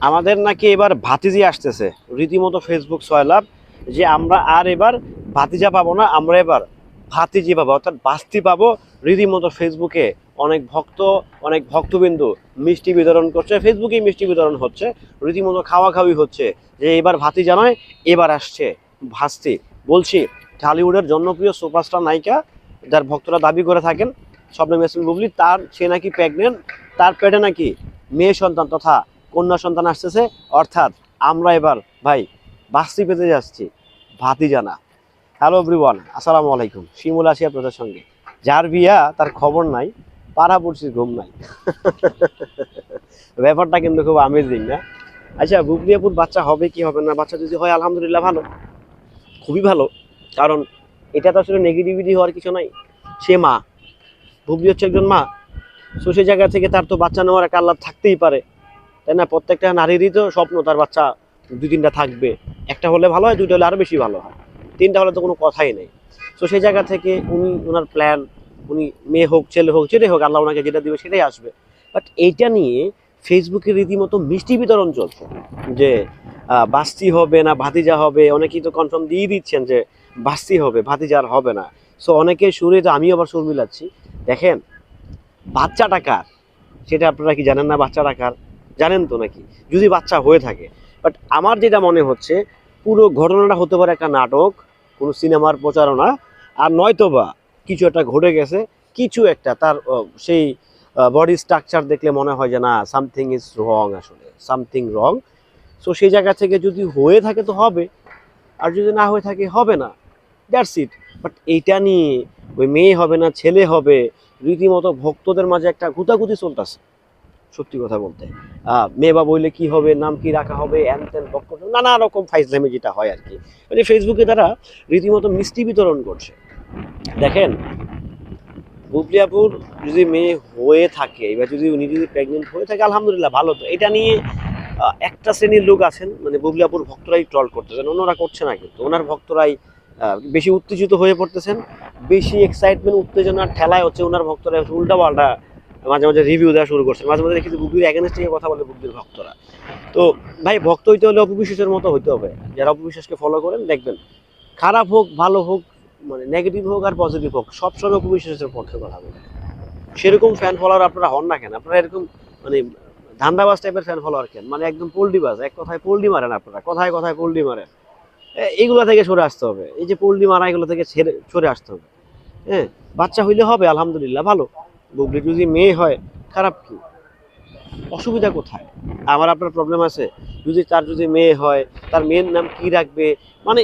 আমাদের নাকি এবার ভাতিজি আসতেছে। রীতিমতো ফেসবুক সয়লাভ যে আমরা আর এবার ভাতিজা পাবো না, আমরা এবার ভাতিজি পাবো, অর্থাৎ বাস্তি পাবো। রীতিমতো ফেসবুকে অনেক ভক্ত, অনেক ভক্তবিন্দু মিষ্টি বিতরণ করছে। ফেসবুকেই মিষ্টি বিতরণ হচ্ছে, রীতিমতো খাওয়া খাওয়ি হচ্ছে যে এবার ভাতিজা নয়, এবার আসছে ভাস্তি। বলছি, ঢালিউডের জনপ্রিয় সুপারস্টার নায়িকা যার ভক্তরা দাবি করে থাকেন স্বপ্ন মেসিন বুবলি, তার সে নাকি প্রেগনেন্ট তার পেটে নাকি মেয়ে সন্তান তথা কন্যা সন্তান আসতেছে, অর্থাৎ আমরা এবার, ভাই, বাস্তি পেতে যাচ্ছি ভাতি জানা হ্যালো এভরিওয়ান আসসালামু আলাইকুম। শিমুল আছি আপনাদের সঙ্গে। যার বিয়া, তার খবর নাই পাড়াপড়শির ঘুম নাই। ব্যাপারটা কিন্তু খুব আমেজিং না? আচ্ছা বুবলিয়াপুর বাচ্চা হবে কি হবে না? বাচ্চা যদি হয়, আলহামদুলিল্লাহ ভালো। খুবই ভালো। কারণ এটা তো আসলে নেগেটিভিটি হওয়ার কিছু নাই। সে মা, বুবলি হচ্ছে একজন মা। সো জায়গা থেকে তার তো বাচ্চা নেওয়ার একটা আল্লাহ থাকতেই পারে। তাই না? প্রত্যেকটা নারীরই তো স্বপ্ন তার বাচ্চা দুই তিনটা থাকবে। একটা হলে ভালো হয়, দুইটা হলে আরও বেশি ভালো হয়। তিনটা হলে তো কোনো কথাই নেই। তো সেই জায়গা থেকে উনি ওনার প্ল্যান উনি মেয়ে হোক, ছেলে হোক, যেটাই হোক, আল্লাহ ওনাকে যেটা দেবে সেটাই আসবে। বাট এইটা নিয়ে ফেসবুকে রীতিমতো মিষ্টি বিতরণ চলছে যে বাস্তি হবে না, ভাতিজা হবে। অনেকেই তো কনফার্ম দিয়ে দিচ্ছেন যে, বাস্তি হবে ভাতিজার হবে না। সো অনেকে সুরে তো আমিও আবার সুর মিলাচ্ছি। দেখেন, বাচ্চাটা কার? সেটা আপনারা কি জানেন না, বাচ্চাটা কার? জানেন তো নাকি? যদি বাচ্চা হয়ে থাকে। বাট আমার যেটা মনে হচ্ছে, পুরো ঘটনাটা হতে পারে একটা নাটক, কোনো সিনেমার প্রচারণা, আর নয়তো বা কিছু একটা ঘটে গেছে, কিছু একটা তার সেই বডি স্ট্রাকচার দেখলে মনে হয় যে না সামথিং ইজ রং আসলে সামথিং রং সো সেই জায়গা থেকে যদি হয়ে থাকে তো হবে, আর যদি না হয়ে থাকে হবে না। দ্যাটস ইট বাট এইটা নিয়ে ওই মেয়ে হবে না, ছেলে হবে, রীতিমতো ভক্তদের মাঝে একটা ঘুতাঘুতি চলতেছে। সত্যি কথা বলতে। মেয়ে বা বইলে কি হবে, নাম কি রাখা হবে, এন তেন ভক্ত নানা রকম ফাইজলামে যেটা হয় আর কি। মানে ফেসবুকে তারা রীতিমতো মিষ্টি বিতরণ করছে। দেখেন, বুবলিয়াপুর যদি মেয়ে হয়ে থাকে, এবার যদি উনি যদি প্রেগনেন্ট হয়ে থাকে, আলহামদুলিল্লাহ ভালো তো। এটা নিয়ে একটা শ্রেণির লোক আছেন মানে বুবলিয়াপুর ভক্তরাই ট্রল করতেছেন। ওনারা করছে না কিন্তু, ওনার ভক্তরাই বেশি উত্তেজিত হয়ে পড়তেছেন। বেশি এক্সাইটমেন্ট উত্তেজনার ঠেলায় হচ্ছে ওনার ভক্তরা উল্টা পাল্টা মাঝে মাঝে রিভিউ দেওয়া শুরু করছে। মাঝে মাঝে দেখি যে বুবলির এগেনস্ট থেকে কথা বলে বুবলির ভক্তরা। তো ভাই, ভক্ত হইতে হলে অপবিশ্বাসের মতো হইতে হবে। যারা অপবিশ্বাসকে ফলো করেন, দেখবেন খারাপ হোক, ভালো হোক মানে নেগেটিভ হোক আর পজিটিভ হোক, সবসময় অপবিশ্বাসের পক্ষে কথা বলে। সেরকম ফ্যান ফলোয়ার আপনারা হন না কেন? আপনারা এরকম মানে ধান্দাবাজ টাইপের ফ্যান ফলোয়ার কেন? মানে একদম পোল্ট্রিবাজ এক কথায় পোল্ট্রি মারেন আপনারা, কথায় কথায় পোল্ট্রি মারেন। এইগুলো থেকে সরে আসতে হবে। এই যে পোল্ট্রি মারা, এগুলো থেকে ছেড়ে, সরে আসতে হবে। হ্যাঁ বাচ্চা হইলে হবে, আলহামদুলিল্লাহ, ভালো। বুবলি যদি মেয়ে হয়, খারাপ কি? অসুবিধা কোথায়? আমার আপনার প্রবলেম আছে, যদি তার যদি মেয়ে হয়, তার মেয়ের নাম কি রাখবে? মানে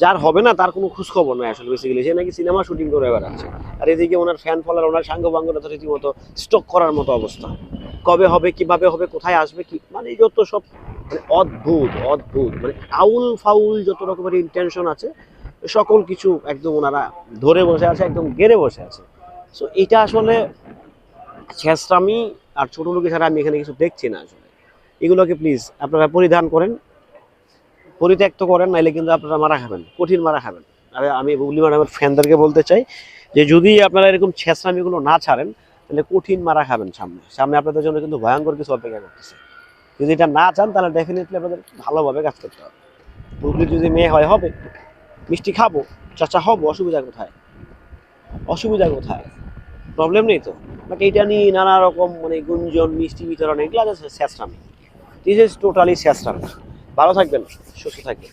যার হবে না, তার কোনো খোঁজ খবর নয় আসলে বেসিক্যালি সে নাকি সিনেমা শুটিং করে বেড়াচ্ছে। আর এদিকে ওনার ফ্যান ফলার ওনার সাঙ্গ বাঙ্গরা তো রীতিমতো স্টক করার মতো অবস্থা। কবে হবে, কীভাবে হবে, কোথায় আসবে, কি? মানে যত সব মানে অদ্ভুত অদ্ভুত। মানে আউল ফাউল যত রকমের ইন্টেনশন আছে, সকল কিছু একদম ওনারা ধরে বসে আছে, একদম গেড়ে বসে আছে। সো এটা আসলে ছেঁচড়ামি আর ছোট লোকের ছাড়া আমি এখানে কিছু দেখছি না আসলে। এগুলোকে প্লিজ আপনারা পরিধান করেন। পরিত্যক্ত করেন, নাইলে কিন্তু আপনারা মারা খাবেন, কঠিন মারা খাবেন। আর, আমি বুবলি ম্যাডামের ফ্যানদেরকে বলতে চাই যে, যদি আপনারা এরকম ছেঁচড়ামিগুলো না ছাড়েন, তাহলে কঠিন মারা খাবেন সামনে। সামনে আপনাদের জন্য কিন্তু ভয়ঙ্কর কিছু অপেক্ষা করতেছে। যদি এটা না চান, তাহলে ডেফিনেটলি আপনাদের ভালোভাবে কাজ করতে হবে। বুবলি, যদি মেয়ে হয়, হবে। মিষ্টি খাব, চাচা হব, অসুবিধা কোথায়? অসুবিধা কোথায়? প্রবলেম নেই তো। বাট এইটা নিয়ে নানা রকম মানে গুঞ্জন, মিষ্টি বিতরণ, এগুলো আছে শেষরামি দিস ইজ টোটালি শেষরামি ভালো থাকবেন, সুস্থ থাকবেন।